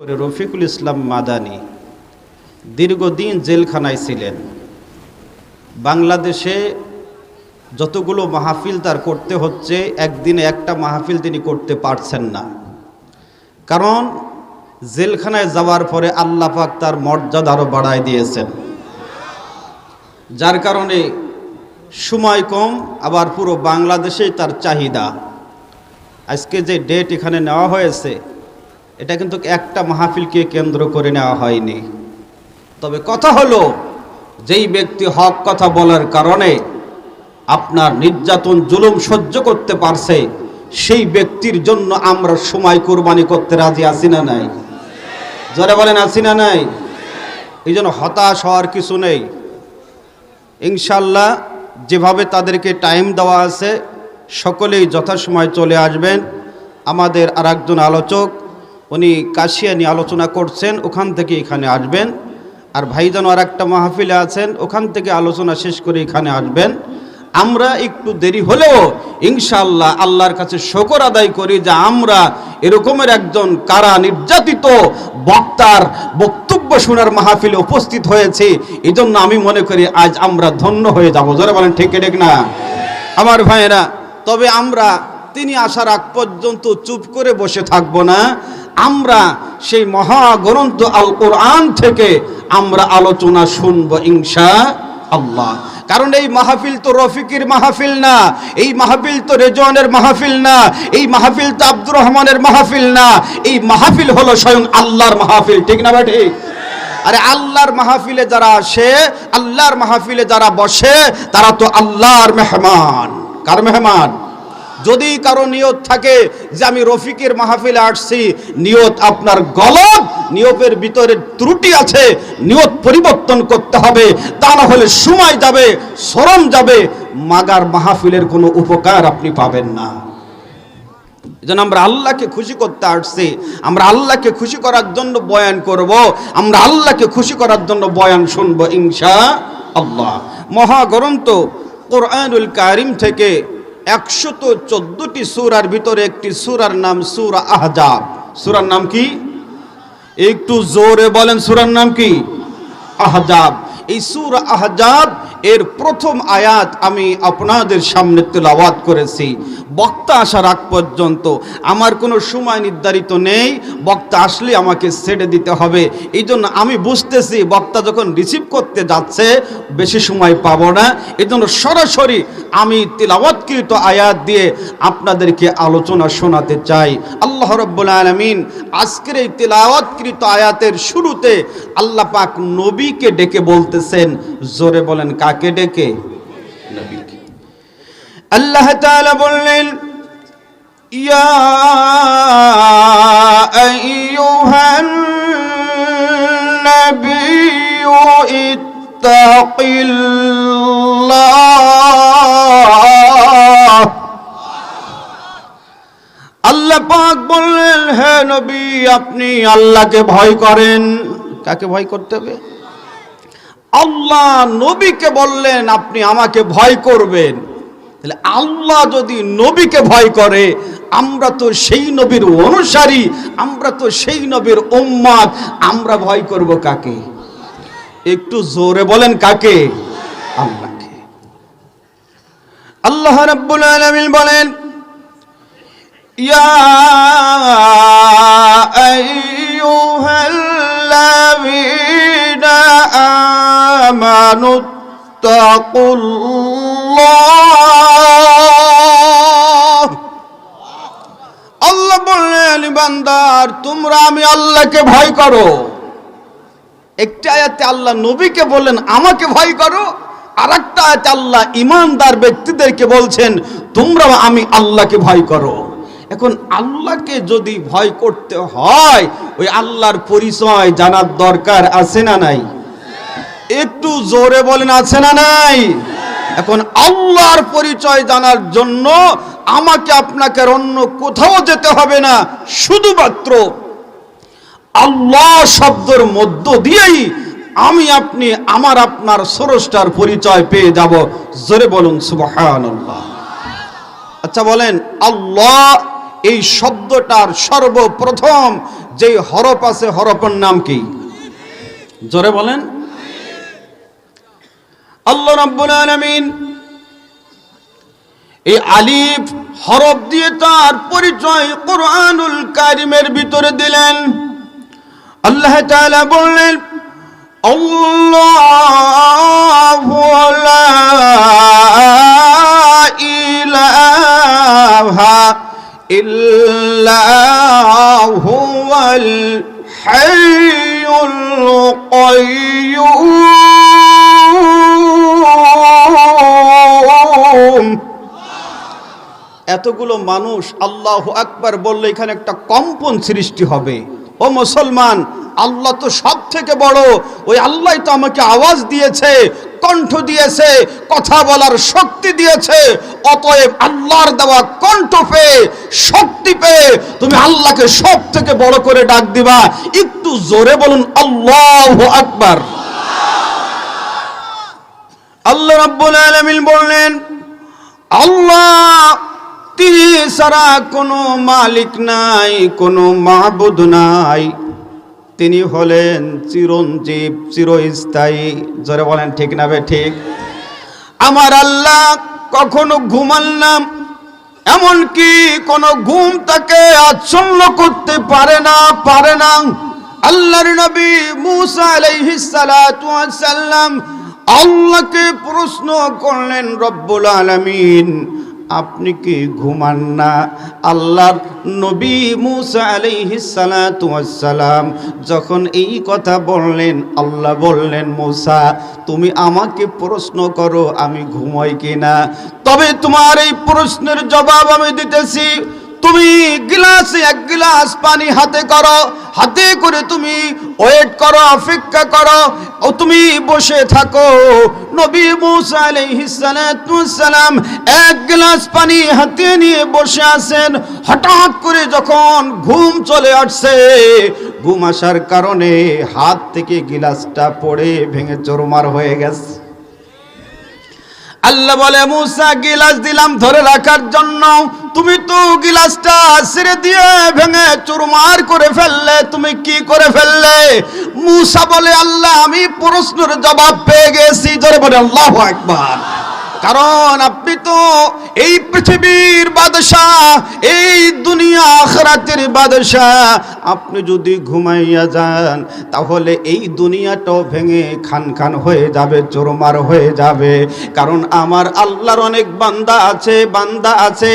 করে রফিকুল ইসলাম মাদানি দীর্ঘদিন জেলখানায় ছিলেন। বাংলাদেশে যতগুলো মাহফিল তার করতে হচ্ছে, একদিনে একটা মাহফিল তিনি করতে পারছেন না। কারণ জেলখানায় যাওয়ার পরে আল্লাহ পাক তার মর্যাদা আরও বাড়ায় দিয়েছেন। যার কারণে সময় কম, আবার পুরো বাংলাদেশেই তার চাহিদা। আজকে যে ডেট এখানে নেওয়া হয়েছে এটা কিন্তু একটা মাহফিলকে কেন্দ্র করে নেওয়া হয়নি। তবে কথা হলো, যেই ব্যক্তি হক কথা বলার কারণে আপনার নির্যাতন, জুলুম সহ্য করতে পারছে, সেই ব্যক্তির জন্য আমরা সময় কোরবানি করতে রাজি আছি না নাই? যারা বলেন, আছি না নাই? এই জন্য হতাশ হওয়ার কিছু নেই। ইনশাল্লাহ যেভাবে তাদেরকে টাইম দেওয়া আছে, সকলেই যথাসময় চলে আসবেন। আমাদের আর একজন আলোচক উনি কাশিয়া নিয়ে আলোচনা করছেন, ওখান থেকে এখানে আসবেন। আর ভাইজান আর একটা মাহফিলে আছেন, ওখান থেকে আলোচনা শেষ করে এখানে আসবেন। আমরা একটু দেরি হলেও ইনশাল্লাহ আল্লাহর কাছে শকর আদায় করি যে আমরা এরকমের একজন কারা নির্যাতিত বক্তার বক্তব্য শোনার মাহফিলে উপস্থিত হয়েছে এই আমি মনে করি আজ আমরা ধন্য হয়ে যাব। জোরে বলেন, ঠিক ঠিক না? আমার ভাইয়েরা, তবে আমরা তিনি আসার আগ পর্যন্ত চুপ করে বসে থাকব না। আমরা সেই মহাগ্রন্থ আল কোরআন থেকে আমরা আলোচনা শুনব ইংসা আল্লাহ। কারণ এই মাহফিল তো রফিকের মাহফিল না, এই মাহফিল তো রেজওয়ানের মাহফিল না, এই মাহফিল তো আব্দুর রহমানের মাহফিল না, এই মাহফিল হলো স্বয়ং আল্লাহর মাহফিল, ঠিক না ভাই? ঠিক আরে আল্লাহর মাহফিলে যারা আসে, আল্লাহর মাহফিলে যারা বসে, তারা তো আল্লাহর মেহমান। কার মেহমান? যদি কারও নিয়ত থাকে যে আমি রফিকের মাহফিলে আসছি, নিয়ত আপনার গলত নিয়তের ভিতরে ত্রুটি আছে, নিয়ত পরিবর্তন করতে হবে, তা না হলে সময় যাবে শ্রম যাবে, মাগার মাহফিলের কোনো উপকার আপনি পাবেন না। যেন আমরা আল্লাহকে খুশি করতে আসছি, আমরা আল্লাহকে খুশি করার জন্য বয়ান করব, আমরা আল্লাহকে খুশি করার জন্য বয়ান শুনব ইনশা আল্লাহ। মহাগ্রন্থ কোরআনুল কারিম থেকে একশত চোদ্দটি সুরার ভিতরে একটি সুরার নাম সুরা আহজাব। সুরার নাম কি? একটু জোরে বলেন সুরার নাম কি? আহজাব। এই সুর আহজাব এর প্রথম আয়াত আমি আপনাদের সামনে তেলাওয়াত করেছি। বক্তা আসার আগ পর্যন্ত। আমার কোনো সময় নির্ধারিত নেই। বক্তা আসলে আমাকে ছেড়ে দিতে হবে। এই জন্য আমি বুঝতেছি, বক্তা যখন রিসিভ করতে যাচ্ছে, বেশি সময় পাব না। এই জন্য সরাসরি আমি তিলাওয়াতকৃত আয়াত দিয়ে আপনাদেরকে আলোচনা শোনাতে চাই। আল্লাহ রব্বুল আলমিন আজকের এই তিলাওয়াতকৃত আয়াতের শুরুতে আল্লাহ পাক নবীকে ডেকে বলতেছেন, জোরে বলেন কাকে? ডেকে। নবীকে আল্লাহ তাআলা বললেন ইয়া আইয়ুহান নাবিয়্যু ইত্তাকিল্লাহ। আল্লাহ পাক বললেন হে নবী আপনি আল্লাহকে ভয় করেন। কাকে ভয় করতে হবে? আল্লাহ নবীকে বললেন, আপনি আমাকে ভয় করবেন। তাহলে আল্লাহ যদি নবীকে ভয় করে, আমরা তো সেই নবীর অনুসারী, আমরা তো সেই নবীর উম্মাদ, আমরা ভয় করব কাকে? একটু জোরে বলেন, কাকে? আল্লাহকে। আল্লাহ রাব্বুল আলামিন বলেন, ইয়া আইয়ুহাল্লাযী آمنوا اتقوا الله আল্লাহ বললেন বান্দার তোমরা আমি আল্লাহকে ভয় করো একটা আয়াতে আল্লাহ নবীকে বললেন আমাকে ভয় করো আর একটা আয়াতে আল্লাহ ইমানদার ব্যক্তিদেরকে বলছেন তোমরা আমি আল্লাহকে ভয় করো এখন আল্লাহকে যদি ভয় করতে হয়, ওই আল্লাহর পরিচয় জানার দরকার আছে না নাই? একটু জোরে বলেন, আছে না নাই? এখন আল্লাহর পরিচয় জানার জন্য আমাকে আপনাকে অন্য কোথাও যেতে হবে না, শুধুমাত্র আল্লাহ শব্দের মধ্য দিয়েই আমি আপনি আমার আপনার স্রষ্টার পরিচয় পেয়ে যাব। জোরে বলুন, সুবহানাল্লাহ। আচ্ছা বলেন, আল্লাহ এই শব্দটার সর্বপ্রথম যেই হরফ আছে, হরফের নাম কি? জোরে বলেন। আল্লাহ রাব্বুল আলামিন এই আলিফ হরফ দিয়ে তার পরিচয় কোরআনুল কারিমের ভিতরে দিলেন। আল্লাহ তাআলা বললেন, আল্লাহু লা ইলাহা এতগুলো মানুষ আল্লাহ আকবার বললে এখানে একটা কম্পন সৃষ্টি হবে। ও মুসলমান, আল্লাহ তো সব থেকে বড়। ওই আল্লাহ তো আমাকে আওয়াজ দিয়েছে, কণ্ঠ দিয়েছে, কথা বলার শক্তি দিয়েছে। অতএব আল্লাহর দেওয়া কণ্ঠ পেয়ে, শক্তি পেয়ে তুমি আল্লাহকে সব থেকে বড় করে ডাক দিবা। একটু জোরে বলুন, আল্লাহ আকবার। আল্লাহ রাব্বুল আলামিন বললেন, আল্লাহ তিনি ছাড়া কোনো মালিক নাই, কোনো মাবুদ নাই। তিনি হলেন চিরঞ্জীব, চিরস্থায়ী। জোরে বলেন, ঠিক না বে, ঠিক? আমার আল্লাহ কখনো ঘুমান না, এমনকি কোনো ঘুম তাকে আচ্ছন্ন করতে পারে না পারে না। আল্লাহর নবী মুসা আলাইহিস সালাতু ওয়াস সালাম আল্লাহকে প্রশ্ন করলেন, রব্বুল আলামিন আপনি কি ঘুমান না? আল্লাহর নবী মুসা আলাইহিস সালাতু ওয়াস সালাম যখন এই কথা বললেন, আল্লাহ বললেন, মুসা, তুমি আমাকে প্রশ্ন করো, আমি ঘুমাই কিনা? তবে তোমার এই প্রশ্নের জবাব আমি দিতেছি তুমি গিলাসে এক গিলাস পানি হাতে করো, হাতে করে তুমি ওয়েট করো, অপেক্ষা করো, ও তুমি বসে থাকো। নবী মুসা সালাম এক গ্লাস পানি হাতে নিয়ে বসে আছেন। হঠাৎ করে যখন ঘুম চলে আসছে, ঘুম আসার কারণে হাত থেকে গিলাসটা পড়ে ভেঙে চোরমার হয়ে গেছে। আল্লাহ বলে, মুসা, গিলাস দিলাম ধরে রাখার জন্য। তুমি তো গিলাসটা ছেড়ে দিয়ে ভেঙে চুরমার করে ফেললে, তুমি কি করে ফেললে? মুসা বলে, আল্লাহ, আমি প্রশ্নের জবাব পেয়ে গেছি। ধরে বলে, আল্লাহ একবার কারণ আপনি তো এই পৃথিবীর বাদশাহ, এই দুনিয়া আখরাতের বাদশাহ। আপনি যদি ঘুমাইয়া যান, তাহলে এই দুনিয়াটাও ভেঙে খান খান হয়ে যাবে, চোরমার হয়ে যাবে। কারণ আমার আল্লাহর অনেক বান্দা আছে বান্দা আছে,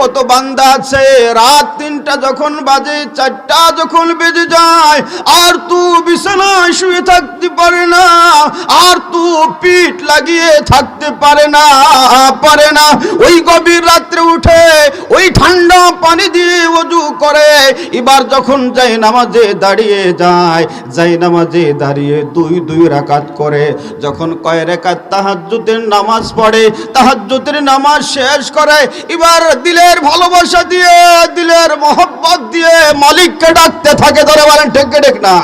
কত বান্দা আছে। রাত তিনটা যখন বাজে, চারটা যখন বেজে যায়, আর তু বিছানায় শুয়ে থাকতে পারে না, আর তু পিঠ লাগিয়ে থাকতে পারে না। পারে না। ওই গভীর রাত্রে উঠে ওই ঠান্ডা পানি দিয়ে ওযু করে। এবার যখন যাই নামাজে দাঁড়িয়ে যায় যাই নামাজে দাঁড়িয়ে দুই দুই রাকাত করে। যখন কয় রেখাত তাহাজ্জুদের নামাজ পড়ে, তাহাজ্জুদের নামাজ শেষ করে, এবার দিলের ভালোবাসা দিয়ে, দিলের মহব্বত দিয়ে মালিককে ডাকতে থাকে। ধরে বলেন, ঠিক কি না।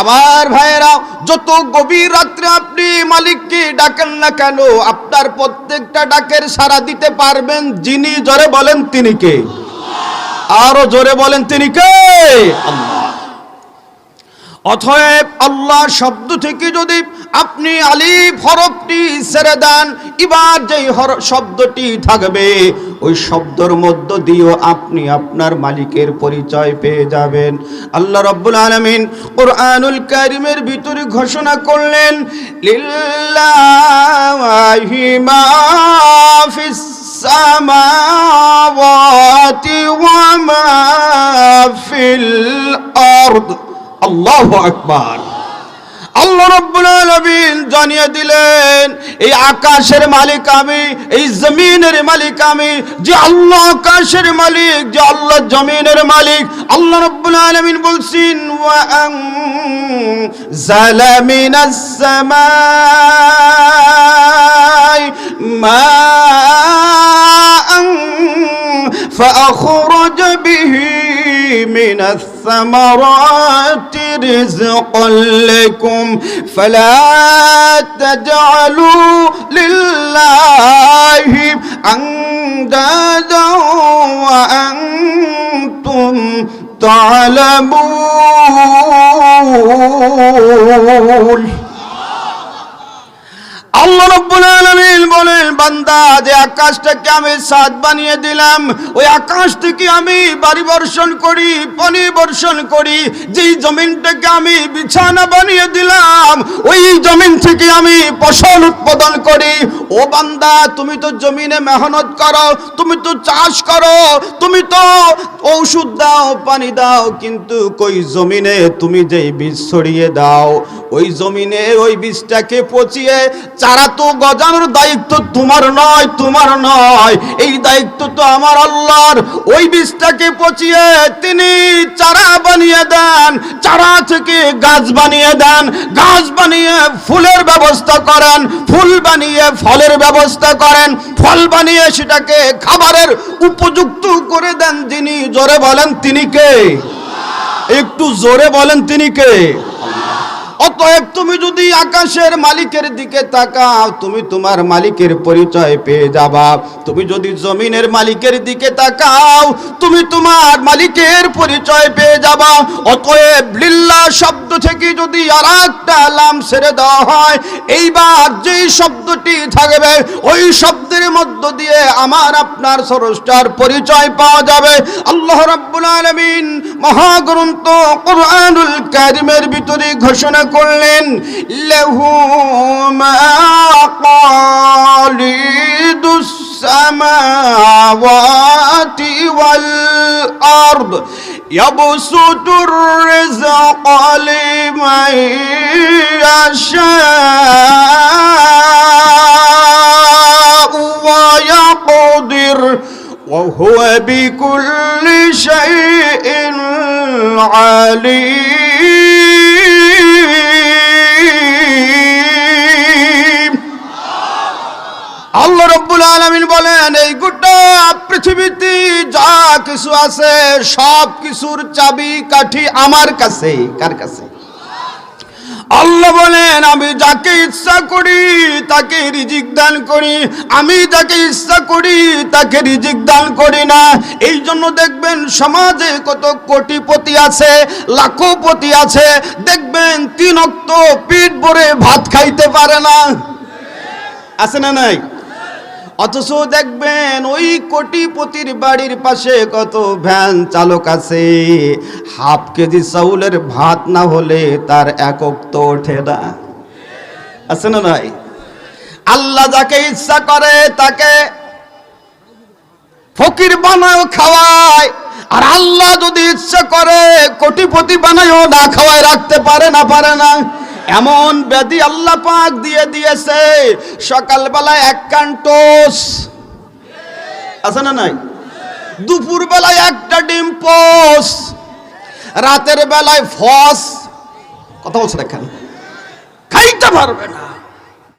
আমার ভাইয়েরা, যত গভীর রাত্রে আপনি মালিককে ডাকেন না কেন, আপনার প্রত্যেকটা ডাকের সাড়া দিতে পারবেন যিনি জোরে বলেন তিনি কে? আরও জোরে বলেন তিনি কে? অথব আল্লাহ শব্দ থেকে যদি আপনি আলিফ হরফটি ছেড়ে দেন, এবার যেই শব্দটি থাকবে ওই শব্দর মধ্য দিয়েও আপনি আপনার মালিকের পরিচয় পেয়ে যাবেন। আল্লাহ রব্বুল আলমিন ওর আনুল কারিমের ভিতরে ঘোষণা করলেন, লিল্লাহি মা ফিস আল্লাহ রব্বুল আলামিন জানিয়ে দিলেন এই আকাশের মালিক আমি এই জমিনের মালিক আমি যে আল্লাহ আকাশের মালিক যে আল্লাহ জমিনের মালিক আল্লাহ রব্বুল আলামিন বলছেন ওয়া আন জালামিনাস সামাই মা فأخرج به من الثمرات رزقا لكم فلا تجعلوا لله أندادا وأنتم تعلمون বান্দা, যে আকাশটাকে আমি সাদ বানিয়ে দিলাম, ওই আকাশ থেকে আমি বাড়ি বর্ষণ করি, পানি বর্ষণ করি, যেই জমিনটাকে আমি বিছানা বানিয়ে দিলাম, ওই জমিন থেকে আমি ফসল উৎপাদন করি। ও বান্দা, তুমি তো জমিনে মেহনত করো, তুমি তো চাষ করো, তুমি তো ঔষধ দাও, পানি দাও, কিন্তু কই জমিনে তুমি যেই বীজ ছড়িয়ে দাও? ওই জমিনে ওই বীজটাকে পচিয়ে চারা তো গজানোর দায়িত্ব তোমার নয় তোমার নয়। এই দায়িত্ব তো আমার আল্লাহর। ওই বীজটাকে পচিয়ে তিনি চারা বানিয়ে দেন, চারা থেকে গাছ বানিয়ে দেন, গাছ বানিয়ে ফুলের ব্যবস্থা করেন, ফুল বানিয়ে ফলের ব্যবস্থা করেন, ফল বানিয়ে সেটাকে খাবারের উপযুক্ত করে দেন যিনি জোরে বলেন তিনি কে? একটু জোরে বলেন তিনি কে? অতএব তুমি যদি আকাশের মালিকের দিকে তাকাও, তুমি তোমার মালিকের পরিচয় পেয়ে যাবা। তুমি যদি জমিনের মালিকের দিকে তাকাও, তুমি তোমার মালিকের পরিচয় পেয়ে যাবা। অতএব লিল্লা শব্দ থেকে যদি আর একটা লাম ছেড়ে দেওয়া হয়, এইবার যেই শব্দটি থাকবে, ওই শব্দের মধ্য দিয়ে আমার আপনার স্রষ্টার পরিচয় পাওয়া যাবে। আল্লাহ রাব্বুল আলামিন মহাগ্রন্থ কোরআনুল কারিমের ভিতরে ঘোষণা করলেন লেহু মাকালিদুস সামাওয়াতি ওয়াল আরদ يبسط الرزق لمن يشاء ويقدر وهو بكل شيء عليم আল্লাহ রব্বুল আলামিন বলেন, এই গোটা পৃথিবীতে যা কিছু আছে, সব কিছুর চাবি কাঠি আমার কাছে। কার কাছে? আল্লাহ বলেন, আমি যাকে ইচ্ছা করি, তাকে রিজিক দান করি। আমি যাকে ইচ্ছা করি, তাকে রিজিক দান করি না। এই জন্য দেখবেন সমাজে কত কোটিপতি আছে লাখপতি আছে। দেখবেন তিন অক্ত পিঠ ভরে ভাত খাইতে পারে না। আছে না নাই? অথচ দেখবেন ওই কোটিপতির বাড়ির পাশে কত ভ্যান চালক আছে। হাফ কেজি চাউলের ভাত না হলে তার একক তো ওঠে না। আছে না নাই? আল্লাহ যাকে ইচ্ছা করে তাকে ফকির বানায় খাওয়ায়। আর আল্লাহ যদি ইচ্ছা করে কোটিপতি বানায়ও না খাওয়ায়, রাখতে পারে না পারে না। এমন ব্যাধি আল্লাহ পাক দিয়ে দিয়েছে সকালবেলা এক কান টোস। আছে না নাই? দুপুর বেলায় একটা ডিম পোস, রাতের বেলায় ফস। কথা বলছে দেখেন খাইতে পারবে না।